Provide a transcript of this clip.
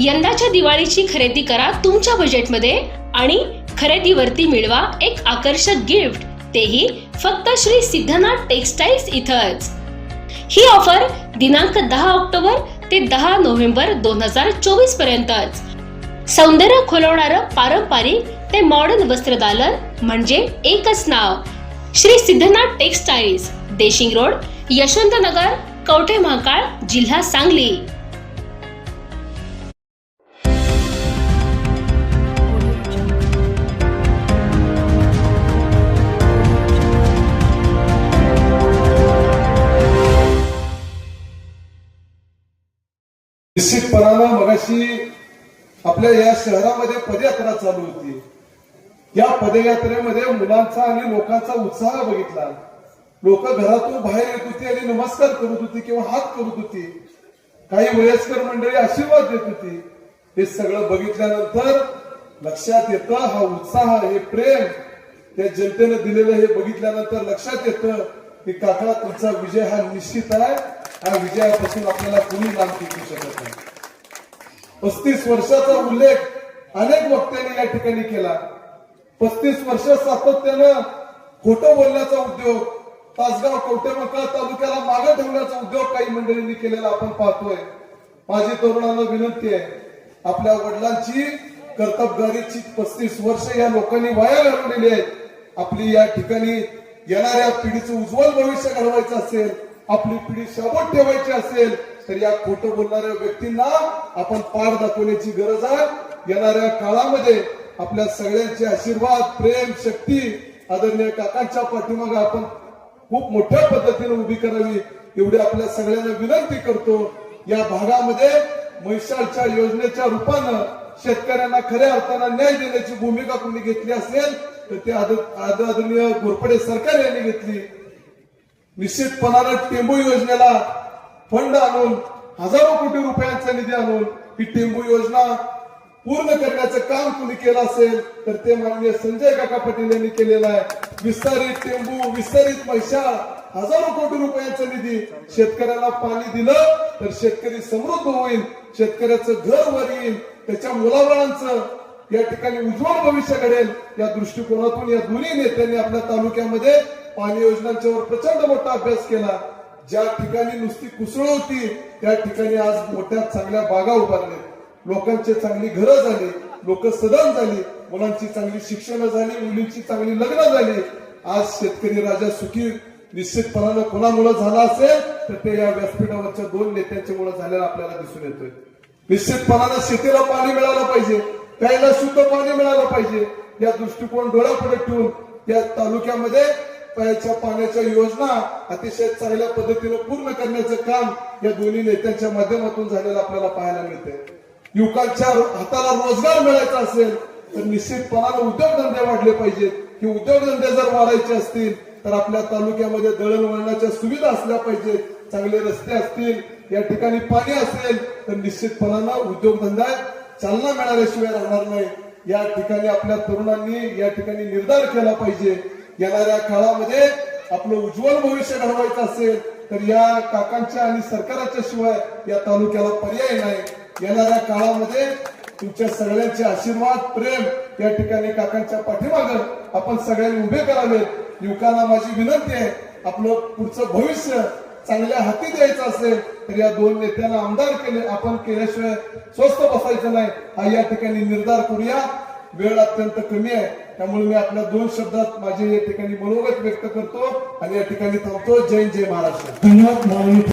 यंदाच्या दिवाळीची खरेदी करा तुमच्या बजेटमध्ये आणि खरेदीवरती मिळवा एक आकर्षक गिफ्ट तेही फक्त श्री सिद्धनाथ टेक्सटाईल्स इथंच. ही ऑफर दिनांक दहा ऑक्टोबर ते दहा नोव्हेंबर दोन हजार चोवीस पर्यंतच. सौंदर्य खुलवणारं पारंपरिक ते मॉडर्न वस्त्रदालन म्हणजे एकच नाव. श्री सिद्धनाथ टेक्सटाईल्स देशिंग रोड यशवंतनगर कवठे महाकाळ जिल्हा सांगली. निश्चितपणानं मगाशी आपल्या या शहरामध्ये पदयात्रा चालू होती. या पदयात्रेमध्ये मुलांचा आणि लोकांचा उत्साह बघितला. लोक घरातून बाहेर येत होती आणि नमस्कार करत होती किंवा हात करत होती. काही वयस्कर मंडळी आशीर्वाद देत होती. हे सगळं बघितल्यानंतर लक्षात येतं हा उत्साह हे प्रेम त्या जनतेनं दिलेलं हे बघितल्यानंतर लक्षात येतं की काका तुमचा विजय हा निश्चित आहे. हा विजयापासून आपल्याला कोणी लांब टिकू शकत नाही. पस्तीस वर्षाचा उल्लेख अनेक वक्त्यांनी या ठिकाणी केला. पस्तीस वर्ष सातत्यानं खोटं बोलण्याचा उद्योग तासगाव कवटेमका तालुक्याला मागे ठेवण्याचा उद्योग काही मंडळींनी केलेला आपण पाहतोय. माझी तरुणांना विनंती आहे आपल्या वडिलांची कर्तबगारीची पस्तीस वर्ष या लोकांनी वाया घालवलेली आहेत. आपली या ठिकाणी येणाऱ्या पिढीचं उज्ज्वल भविष्य घडवायचं असेल आपली पिढी शाबूत ठेवायची असेल तर या खोटं बोलणाऱ्या व्यक्तींना आपण पार दाखवण्याची गरज आहे. येणाऱ्या काळामध्ये आपल्या सगळ्यांचे आशीर्वाद प्रेम शक्ती आदरणीय काकांच्या पाठीमागे आपण खूप मोठ्या पद्धतीने उभी करावी एवढी आपल्या सगळ्यांना विनंती करतो. या भागामध्ये म्हैसाळच्या योजनेच्या रूपानं शेतकऱ्यांना खऱ्या अर्थानं न्याय देण्याची भूमिका कोणी घेतली असेल तर ते आद- आदरणीय घोरपडे सरकार यांनी घेतली. निश्चितपणाने टेंबू योजनेला फंड आणून हजारो कोटी रुपयांचा निधी आणून ही टेंबू योजना पूर्ण करण्याचं काम कुणी केलं असेल तर ते माननीय संजय काका पाटील यांनी केलेलं आहे. विस्तारित टेंबू विस्तारित पैसा हजारो कोटी रुपयांचा निधी शेतकऱ्याला पाणी दिलं तर शेतकरी समृद्ध होईल शेतकऱ्याचं घर वर येईल त्याच्या मुलाबाळांचं या ठिकाणी उज्ज्वल भविष्य घडेल या दृष्टिकोनातून या दोन्ही नेत्यांनी आपल्या तालुक्यामध्ये पाणी योजनांच्यावर प्रचंड मोठा अभ्यास केला. ज्या ठिकाणी नुसती कुसळ होती त्या ठिकाणी आज मोठ्या चांगल्या बागा उभारल्या. लोकांची चांगली घरं झाली लोक सदन झाली मुलांची चांगली शिक्षण झाली मुलींची चांगली लग्न झाली. आज शेतकरी राजा सुखी निश्चितपणानं कोणामुळे झाला असेल तर ते या व्यासपीठावरच्या दोन नेत्यांच्या मुळे झालेलं आपल्याला दिसून येतोय. निश्चितपणानं शेतीला पाणी मिळालं पाहिजे प्यायला शुद्ध पाणी मिळालं पाहिजे. या दृष्टिकोन डोळ्यापुढे ठेवून या तालुक्यामध्ये प्यायच्या पाण्याच्या योजना अतिशय चांगल्या पद्धतीने पूर्ण करण्याचं काम या दोन्ही नेत्यांच्या माध्यमातून झालेलं आपल्याला पाहायला मिळते युवकांच्या हाताला रोजगार मिळायचा असेल तर निश्चितपणाने उद्योगधंदे वाढले पाहिजेत. हे उद्योगधंदे जर वाढायचे असतील तर आपल्या तालुक्यामध्ये दळणवळणाच्या सुविधा असल्या पाहिजेत. चांगले रस्ते असतील या ठिकाणी पाणी असेल तर निश्चितपणानं उद्योगधंदा चालना मिळाल्याशिवाय राहणार नाही. या ठिकाणी आपल्या तरुणांनी या ठिकाणी निर्धार केला पाहिजे. येणाऱ्या काळामध्ये आपलं उज्ज्वल भविष्य घडवायचं असेल तर या काकांच्या आणि सरकाराच्या शिवाय या तालुक्याला पर्याय नाही. येणाऱ्या काळामध्ये तुमच्या सगळ्यांचे आशीर्वाद प्रेम या ठिकाणी काकांच्या पाठीमागं आपण सगळ्यांनी उभे करावेत. युवकांना माझी विनंती आहे आपलं पुढचं भविष्य चांगल्या हाती द्यायचं असेल तर या दोन नेत्यांना आमदार केले आपण केल्याशिवाय स्वस्त बसायचं नाही. हा या ठिकाणी निर्धार करूया. वेळ अत्यंत कमी आहे. त्यामुळे मी आपल्या दोन शब्दात माझे या ठिकाणी मनोगत व्यक्त करतो आणि या ठिकाणी थांबतो. जय जय महाराष्ट्र. धन्यवाद